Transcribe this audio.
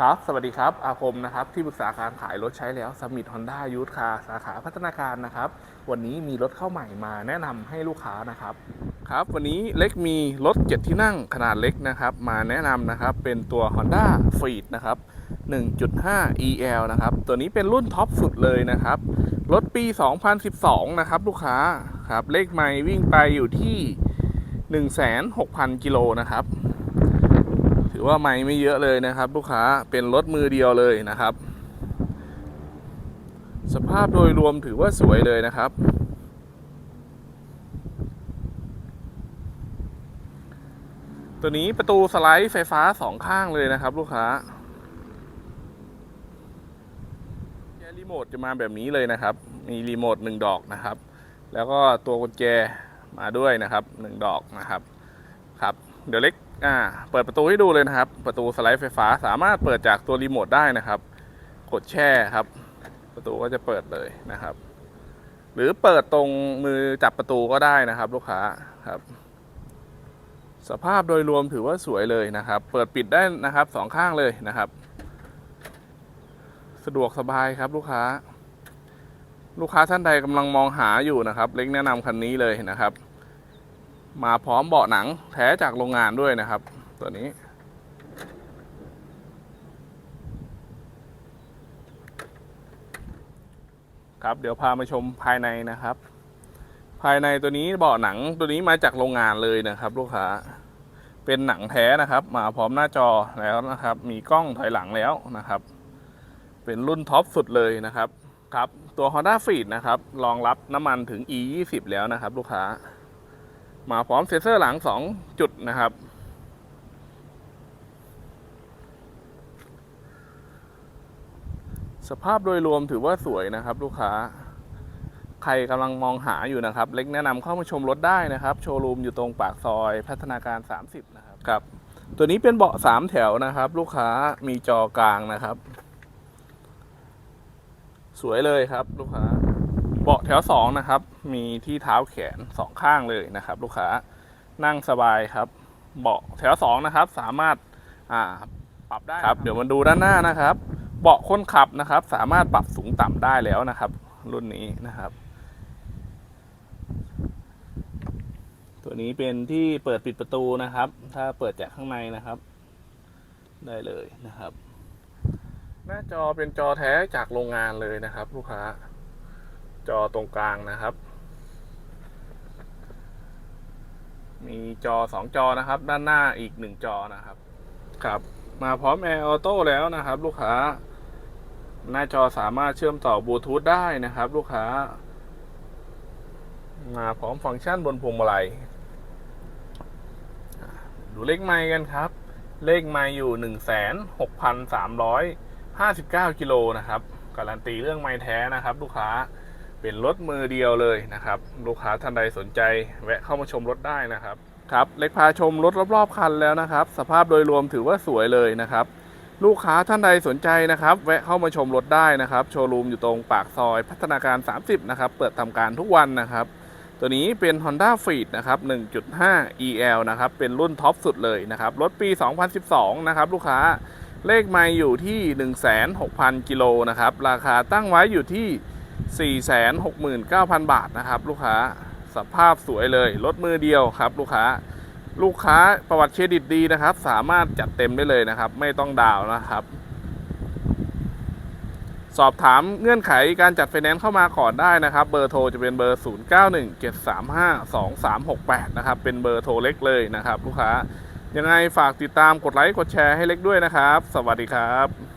ครับ สวัสดีครับ อาคมนะครับ ที่ปรึกษาการขายรถใช้แล้วสมิธฮอนด้ายูทคาสาขาพัฒนาการนะครับ วันนี้มีรถเข้าใหม่มาแนะนำให้ลูกค้านะครับ ครับ วันนี้เล็กมีรถ7ที่นั่งขนาดเล็กนะครับ มาแนะนำนะครับ เป็นตัว Honda f r e e d นะครับ 1.5 EL นะครับ ตัวนี้เป็นรุ่นท็อปสุดเลยนะครับ รถปี 2012 นะครับ ลูกค้า ครับ เลขไม่วิ่งไปอยู่ที่ 16,000กิโลนะครับ อว่าไม่ไม่เยอะเลยนะครับ ลูกค้าเป็นรถมือเดียวเลยนะครับ สภาพโดยรวมถือว่าสวยเลยนะครับ ตัวนี้ประตูสไลด์ไฟฟ้าสองข้างเลยนะครับ ลูกค้าแกรีโมทจะมาแบบนี้เลยนะครับ มีรีโมทหนึ่งดอกนะครับ แล้วก็ตัวกุญแจมาด้วยนะครับหนึ่งดอกนะครับ ครับ เดี๋ยวเล็กอ่าเปิดประตูให้ดูเลยนะครับ ประตูสไลด์ไฟฟ้าสามารถเปิดจากตัวรีโมทได้นะครับ กดแช่ครับ ประตูก็จะเปิดเลยนะครับ หรือเปิดตรงมือจับประตูก็ได้นะครับ ลูกค้าครับ สภาพโดยรวมถือว่าสวยเลยนะครับ เปิดปิดได้นะครับสองข้างเลยนะครับ สะดวกสบายครับลูกค้า ลูกค้าท่านใดกำลังมองหาอยู่นะครับ เล็กแนะนำคันนี้เลยนะครับ มาพร้อมเบาะหนังแท้จากโรงงานด้วยนะครับ ตัวนี้ ครับเดี๋ยวพามาชมภายในนะครับ ภายในตัวนี้เบาะหนังตัวนี้มาจากโรงงานเลยนะครับ ลูกค้าเป็นหนังแท้นะครับ มาพร้อมหน้าจอแล้วนะครับ มีกล้องถอยหลังแล้วนะครับ เป็นรุ่นท็อปสุดเลยนะครับครับตัว Honda f r e e d นะครับรองรับน้ำมันถึง E 2 0แล้วนะครับ ลูกค้า มาพร้อมเซ็นเซอร์หลัง 2 จุดนะครับ สภาพโดยรวมถือว่าสวยนะครับลูกค้า ใครกำลังมองหาอยู่นะครับ เล็กแนะนำเข้ามาชมรถได้นะครับ โชว์รูมอยู่ตรงปากซอยพัฒนาการ 30 นะครับครับ ตัวนี้เป็นเบาะ 3 แถวนะครับ ลูกค้ามีจอกลางนะครับ สวยเลยครับลูกค้า เบาะแถว2นะครับ มีที่เท้าแขนสองข้างเลยนะครับ ลูกค้านั่งสบายครับ เบาะแถว2นะครับ สามารถอ่าปรับได้ครับ เดี๋ยวมาดูด้านหน้านะครับ เบาะคนขับนะครับ สามารถปรับสูงต่ำได้แล้วนะครับ รุ่นนี้นะครับ ตัวนี้เป็นที่เปิดปิดประตูนะครับ ถ้าเปิดจากข้างในนะครับ ได้เลยนะครับ หน้าจอเป็นจอแท้จากโรงงานเลยนะครับ ลูกค้า จอตรงกลางนะครับ มีจอสองจอนะครับ ด้านหน้าอีกหนึ่งจอนะครับครับ มาพร้อมแอร์ออโต้แล้วนะครับ ลูกค้า หน้าจอสามารถเชื่อมต่อบลูทูธได้นะครับ ลูกค้า มาพร้อมฟังก์ชันบนพวงมาลัยดูเลขไมล์กันครับ เลขไมล์อยู่หนึ่งแสนหกพันสามร้อยห้าสิบเก้ากิโลนะครับการันตีเรื่องไมล์แท้นะครับ ลูกค้า เป็นรถมือเดียวเลยนะครับ ลูกค้าท่านใดสนใจ แวะเข้ามาชมรถได้นะครับครับเล็กพาชมรถรอบๆคันแล้วนะครับ สภาพโดยรวมถือว่าสวยเลยนะครับ ลูกค้าท่านใดสนใจนะครับ แวะเข้ามาชมรถได้นะครับ โชว์รูมอยู่ตรงปากซอยพัฒนาการ 30 นะครับ เปิดทำการทุกวันนะครับ ตัวนี้เป็น Honda f e e d นะครับ 1.5 EL นะครับ เป็นรุ่นท็อปสุดเลยนะครับ รถปี 2012 นะครับ ลูกค้าเลขไม่อยู่ที่ 16,000 กิโลนะครับ ราคาตั้งไว้อยู่ที่ 469,000 บาทนะครับ ลูกค้าสภาพสวยเลยรถมือเดียวครับ ลูกค้าลูกค้าประวัติเครดิตดีนะครับ สามารถจัดเต็มได้เลยนะครับ ไม่ต้องดาวนะครับ สอบถามเงื่อนไขการจัดไฟแนนซ์เข้ามาก่อนได้นะครับ เบอร์โทรจะเป็นเบอร์ 0917352368 นะครับ เป็นเบอร์โทรเล็กเลยนะครับ ลูกค้ายังไงฝากติดตามกดไลค์กดแชร์ให้เล็กด้วยนะครับ สวัสดีครับ